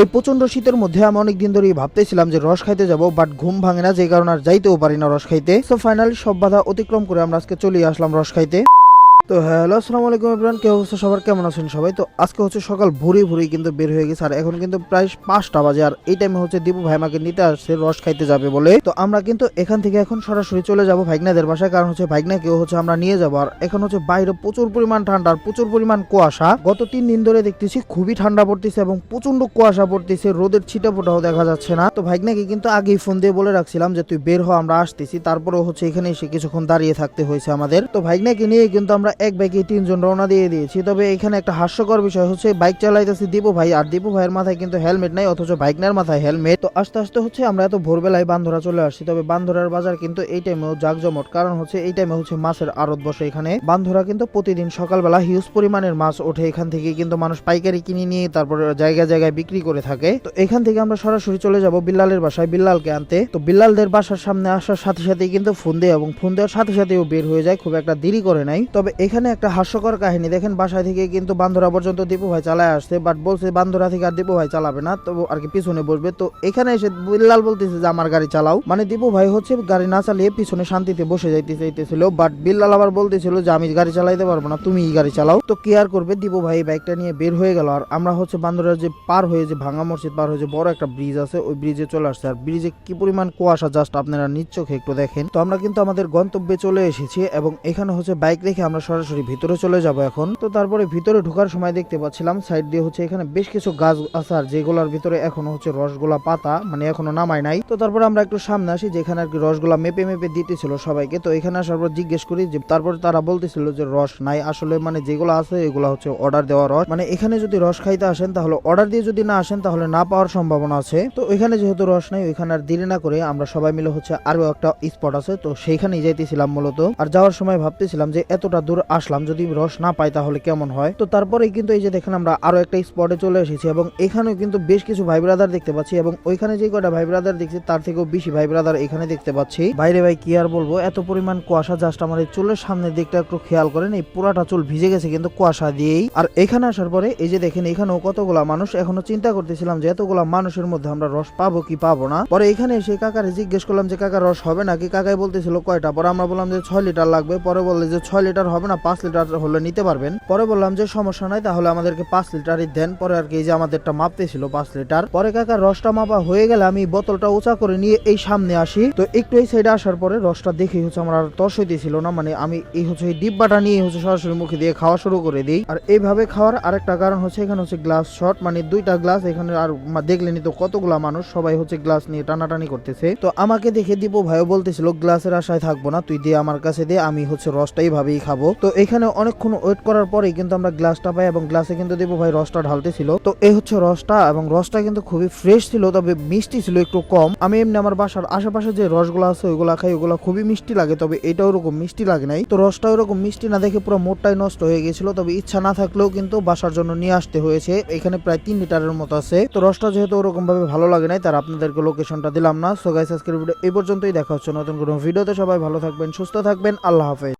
এই প্রচণ্ড শীতের মধ্যে আমি অনেকদিন ধরেই ভাবতেছিলাম যে রস খাইতে যাব বাট ঘুম ভাঙে না, যে কারণে আর যাইতেও পারি না রস খাইতে। সো ফাইনালি সব বাধা অতিক্রম করে আমরা আজকে চলে আসলাম রস খাইতে। তো হ্যালো, আসসালামু আলাইকুম এভরিওয়ান কে অবস্থা সবার? কেমন আছেন সবাই? তো আজকে হচ্ছে সকাল, ভোরে ভোরে কিন্তু বের হয়ে গেছে, আর এখন কিন্তু প্রায় পাঁচটা বাজে, আর এই টাইমে হচ্ছে দীপু ভাই আমাকে নিতে আসছে, রস খাইতে যাবে বলে। তো আমরা কিন্তু এখান থেকে এখন সরাসরি চলে যাব ভাইগনাদের বাসায়, কারণ হচ্ছে ভাইগনাকেও হচ্ছে আমরা নিয়ে যাব। আর এখন হচ্ছে বাইরে প্রচুর পরিমাণ ঠান্ডা, আর প্রচুর পরিমাণ কুয়াশা। গত তিন দিন ধরে দেখতেছি খুবই ঠান্ডা পড়তেছে এবং প্রচণ্ড কুয়াশা পড়তেছে, রোদের ছিটা ফোটাও দেখা যাচ্ছে না। তো ভাইগনাকে কিন্তু আগেই ফোন দিয়ে বলে রাখছিলাম যে, তুই বের হ, আমরা আসতেছি। তারপরেও হচ্ছে এখানে এসে কিছুক্ষণ দাঁড়িয়ে থাকতে হয়েছে আমাদের। তো ভাইগনাকে নিয়ে কিন্তু আমরা এক বাইকে তিনজন রওনা দিয়ে দিয়েছি। তবে এখানে একটা হাস্যকর বিষয় হচ্ছে বাইক চালাইতেছি দীপু ভাই, আর দীপু ভাইয়ের মাথায় কিন্তু হেলমেট নাই, অথচ ভাইগনার মাথায় হেলমেট তো আস্তে আস্তে হচ্ছে আমরা এত ভোরবেলায় বান্ধরা চলে আসছি, তবে বান্ধরার বাজার কিন্তু এই টাইমেও জাকজমট কারণ হচ্ছে এই টাইমে হচ্ছে মাছের আড়ত বসে এখানে। বান্ধরা কিন্তু প্রতিদিন সকালবেলা হিউজ পরিমাণের মাছ ওঠে, এখান থেকে কিন্তু মানুষ পাইকারি কিনে নিয়ে তারপরে জায়গায় জায়গায় বিক্রি করে থাকে। তো এখান থেকে আমরা সরাসরি চলে যাব বিল্লালের বাসায়, বিল্লালকে আনতে। তো বিল্লালদের বাসার সামনে আসার সাথে সাথেই কিন্তু ফোন দেয়, এবং ফোন দেওয়ার সাথে সাথেও বের হয়ে যায়, খুব একটা দেরি করে নাই। তবে এখানে একটা হাস্যকর কাহিনী। দেখেন, বাসায় থেকে কিন্তু বান্ধরা পর্যন্ত দীপু ভাই চালায় আসছে বাট বলছে বান্ধরা থেকে আর দীপু ভাই চালাবে না, তো আর কি পিছনে বসবে। তো এখানে এসে বিল্লাল বলতেছে যে, আমার গাড়ি চালাও। মানে দীপু ভাই হচ্ছে গাড়ি না চালিয়ে পিছনে শান্তিতে বসে যাইতে চাইতেছিল বাট বিল্লাল আবার বলতেছিল যে, আমি গাড়ি চালাইতে পারব না তুমি গাড়ি চালাও। তো কি আর করবে? দীপু ভাই বাইকটা নিয়ে বের হয়ে গেল, আর আমরা হচ্ছে বান্ধরা যে পার হয়ে যে ভাঙা মসজিদ পার হয়ে যে বড় একটা ব্রিজ আছে, ওই ব্রিজে চলে আসছে। আর ব্রিজে কি পরিমাণ কুয়াশা জাস্ট আপনারা নিজ একটু দেখেন। তো আমরা কিন্তু আমাদের গন্তব্যে চলে এসেছি, এবং এখানে হচ্ছে বাইক রেখে আমরা সরাসরি ভিতরে চলে যাব এখন। তো তারপরে ভিতরে ঢোকার সময় দেখতে পাচ্ছিলাম সাইড দিয়ে হচ্ছে এখানে বেশ কিছু গাছ আছে আর যেগুলোর ভিতরে এখনও হচ্ছে রসগোলা পাতা মানে এখনও নামায় নাই। তো তারপরে আমরা একটু সামনে আসি, যেখানে আর কি রসগোলা মেপে মেপে দিতেছিল সবাইকে। তো এখানে আসার পর জিজ্ঞেস করি যে, তারপরে তারা বলতেছিল যে, রস নাই। আসলে মানে যেগুলো আছে এগুলো হচ্ছে অর্ডার দেওয়া রস। মানে এখানে যদি রস খাইতে আসেন, তাহলে অর্ডার দিয়ে যদি না আসেন, তাহলে না পাওয়ার সম্ভাবনা আছে। তো এখানে যেহেতু রস নাই, ওইখানে আর দেরি না করে আমরা সবাই মিলে হচ্ছে আরও একটা স্পট আছে। তো সেইখানেই যাইতেছিলাম মূলত। আর যাওয়ার সময় ভাবতেছিলাম যে, এতটা দূর আসলাম, যদি রস না পাই তাহলে কেমন হয়? তো তারপরে কিন্তু এই যে দেখেন আমরা আরও একটা স্পটে চলে এসেছি এবং এখানেও কিন্তু বেশ কিছু ভাই ব্রাদার দেখতে পাচ্ছি এবং ওইখানে যে কটা ভাই ব্রাদার দেখছি তার থেকেও বেশি ভাই ব্রাদার এখানে দেখতে পাচ্ছি। বাইরে ভাই কি আর বলব, এত পরিমাণ কুয়াশা জাস্ট আমার এই চুলের সামনের দিকটা একটু খেয়াল করেন, এই পুরাটা চুল ভিজে গেছে কিন্তু কুয়াশা দিয়েই। আর এখানে আসার পরে এই যে দেখেন এখানেও কতগুলা মানুষ, এখনও চিন্তা করতেছিলাম যে এতগুলা মানুষের মধ্যে আমরা রস পাবো কি পাবো না। পরে এখানে এসে কাকারে জিজ্ঞেস করলাম যে, কাকা, রস হবে নাকি? কাকাই বলতেছিল, কয়টা? পরে আমরা বললাম যে, ছয় লিটার লাগবে। পরে বললে যে, ছয় লিটার হবে না। পাঁচ লিটার হলে নিতে পারবেন। পরে বললাম যে সমস্যা নাই, তাহলে আমাদেরকে পাঁচ লিটারই দেন। পরে আর কি যে আমাদেরটা মাপতে ছিল পাঁচ লিটার। পরে কাকা রসটা মাপা হয়ে গেলে আমি বোতলটা উঁচা করে নিয়ে এই সামনে আসি। তো একটু এই সাইডে আসার পরে রসটা দেখে হচ্ছে আমার আর তর্স হইতেছিল না মানে আমি এই হচ্ছে এই ডিব্বাটা নিয়ে হচ্ছে সরাসরি মুখে দিয়ে খাওয়া শুরু করে দিই। আর এইভাবে খাওয়ার আরেকটা কারণ হচ্ছে এখানে হচ্ছে গ্লাস শট মানে দুইটা গ্লাস এখানে আর দেখলেনি তো কতগুলা মানুষ সবাই হচ্ছে গ্লাস নিয়ে টানাটানি করতেছে। তো আমাকে দেখে দীপু ভাইও বলতেছিল গ্লাসের আশায় থাকব না, তুই দিয়ে আমার কাছে দিয়ে আমি হচ্ছে রসটা এইভাবেই খাব। তো এখানে অনেকক্ষণ ওয়েট করার পরেই কিন্তু আমরা গ্লাসটা পাই এবং গ্লাসে কিন্তু দেবো ভাই রসটা ঢালতেছিল। তো এই হচ্ছে রসটা এবং রসটা কিন্তু খুবই ফ্রেশ ছিল, তবে মিষ্টি ছিল একটু কম। আমি এমনি আমার বাসার আশেপাশে যে রসগুলো আছে ওইগুলা খাই, ওগুলো খুবই মিষ্টি লাগে, তবে এটা ওরকম মিষ্টি লাগে নাই। তো রসটা ওরকম মিষ্টি না দেখে পুরো মোটটাই নষ্ট হয়ে গেছিল, তবে ইচ্ছা না থাকলেও কিন্তু বাসার জন্য নিয়ে আসতে হয়েছে। এখানে প্রায় তিন লিটারের মতো আছে। তো রসটা যেহেতু ওরকম ভাবে ভালো লাগে নাই, তার আপনাদেরকে লোকেশনটা দিলাম না। সো গাইস আজকের ভিডিও এই পর্যন্তই, দেখা হচ্ছে নতুন কোনো ভিডিওতে। সবাই ভালো থাকবেন, সুস্থ থাকবেন, আল্লাহ হাফেজ।